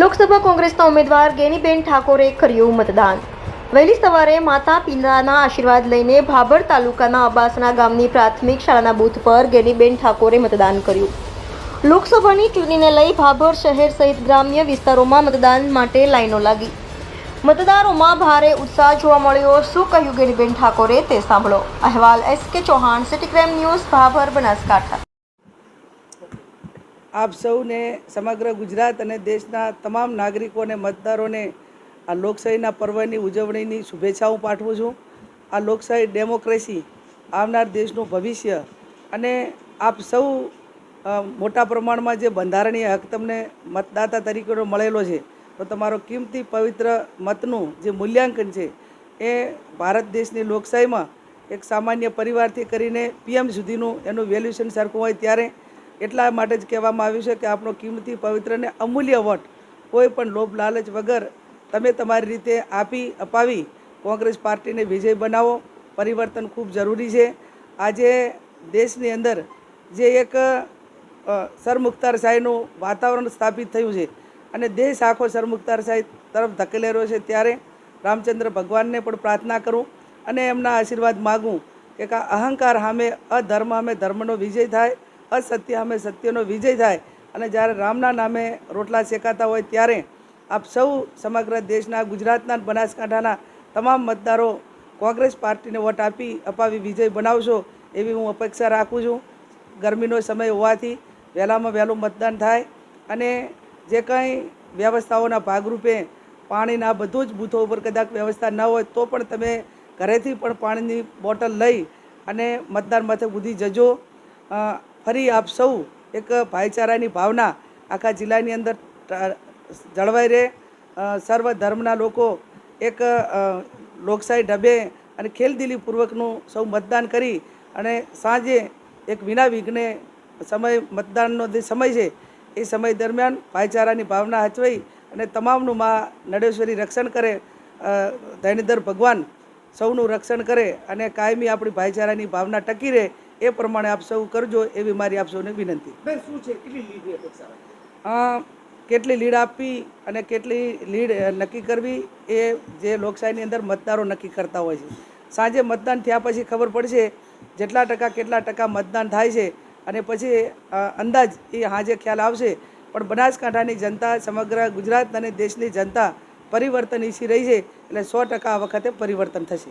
લોકસભા કોંગ્રેસના ઉમેદવાર ગેનીબેન ઠાકોરે કર્યું મતદાન. વહેલી સવારે માતા પિતાના આશીર્વાદ લઈને ભાભર તાલુકાના અબાસના ગામની પ્રાથમિક શાળાના બૂથ પર ગેનીબેન ઠાકોરે મતદાન કર્યું. લોકસભાની ચૂંટણીને લઈ ભાભર શહેર સહિત ગ્રામ્ય વિસ્તારોમાં મતદાન માટે લાઈનો લાગી. મતદારોમાં ભારે ઉત્સાહ જોવા મળ્યો. શું કહ્યું ગેનીબેન ઠાકોરે તે સાંભળો. અહેવાલ S K Chauhan city crime news Bhabhar Banaskantha. આપ સૌને સમગ્ર ગુજરાત અને દેશના તમામ નાગરિકોને, મતદારોને આ લોકશાહીના પર્વની ઉજવણીની શુભેચ્છાઓ પાઠવું છું. આ લોકશાહી ડેમોક્રેસી આવનાર દેશનું ભવિષ્ય અને આપ સૌ મોટા પ્રમાણમાં જે બંધારણીય હક તમને મતદાતા તરીકેનો મળેલો છે, તો તમારો કિંમતી પવિત્ર મતનું જે મૂલ્યાંકન છે, એ ભારત દેશની લોકશાહીમાં એક સામાન્ય પરિવારથી કરીને પીએમ સુધીનું એનું વેલ્યુશન સરખું હોય ત્યારે એટલા માટે જ કહેવામાં આવ્યું છે કે આપણો કિંમતી પવિત્ર અને અમૂલ્ય વોટ કોઈ પણ લોભ લાલચ વગર તમે તમારી રીતે આપી અપાવી કોંગ્રેસ પાર્ટીને વિજય બનાવો પરિવર્તન ખૂબ જરૂરી છે. આજે દેશની અંદર જે એક અ, સરમુખતારશાહીનું વાતાવરણ સ્થાપિત થયું છે અને દેશ આખો સરમુખતારશાહી તરફ ધકેલાઈ રહ્યો છે ત્યારે રામચંદ્ર ભગવાનને પણ પ્રાર્થના કરું અને એમના આશીર્વાદ માગું કા અહંકાર સામે અધર્મ સામે ધર્મનો વિજય થાય અસત્ય અમે સત્યનો વિજય થાય. અને જ્યારે રામના નામે રોટલા શેકાતા હોય ત્યારે આપ સૌ સમગ્ર દેશના, ગુજરાતના બનાસકાંઠાના તમામ મતદારો કોંગ્રેસ પાર્ટીને વોટ આપી, અપાવી વિજય બનાવશો એવી હું અપેક્ષા રાખું છું. ગરમીનો સમય હોવાથી વહેલામાં વહેલું મતદાન થાય અને જે કંઈ વ્યવસ્થાઓના ભાગરૂપે પાણીના બધું જ બૂથો ઉપર કદાચ વ્યવસ્થા ન હોય તો પણ તમે ઘરેથી પણ પાણીની બોટલ લઈ અને મતદાન મથક સુધી જજો. ફરી આપ સૌ એક ભાઈચારાની ભાવના આખા જિલ્લાની અંદર જળવાઈ રહે. સર્વ ધર્મના લોકો એક લોકશાહી ઢબે અને ખેલદિલીપૂર્વકનું સૌ મતદાન કરી અને સાંજે એક વિના વિઘ્ને સમય મતદાનનો જે સમય છે એ સમય દરમિયાન ભાઈચારાની ભાવના હચવાઈ અને તમામનું માં નડેશ્વરી રક્ષણ કરે. અ, ભગવાન સૌનું રક્ષણ કરે અને કાયમી આપણી ભાઈચારાની ભાવના ટકી રહે એ પ્રમાણે આપ સૌ કરજો એવી મારી આપ સૌને વિનંતી. બેન શું છે? કેટલી લીડની અપેક્ષા કેટલી લીડ આપવી અને કેટલી લીડ નક્કી કરવી એ જે લોકશાહીની અંદર મતદારો નક્કી કરતા હોય છે. સાંજે મતદાન થયા પછી ખબર પડશે જેટલા ટકા કેટલા ટકા મતદાન થાય છે અને પછી અંદાજ એ હાજે ખ્યાલ આવશે. પણ બનાસકાંઠાની જનતા સમગ્ર ગુજરાત અને દેશની જનતા પરિવર્તન ઈચ્છી રહી છે એટલે સો ટકા આ વખતે પરિવર્તન થશે.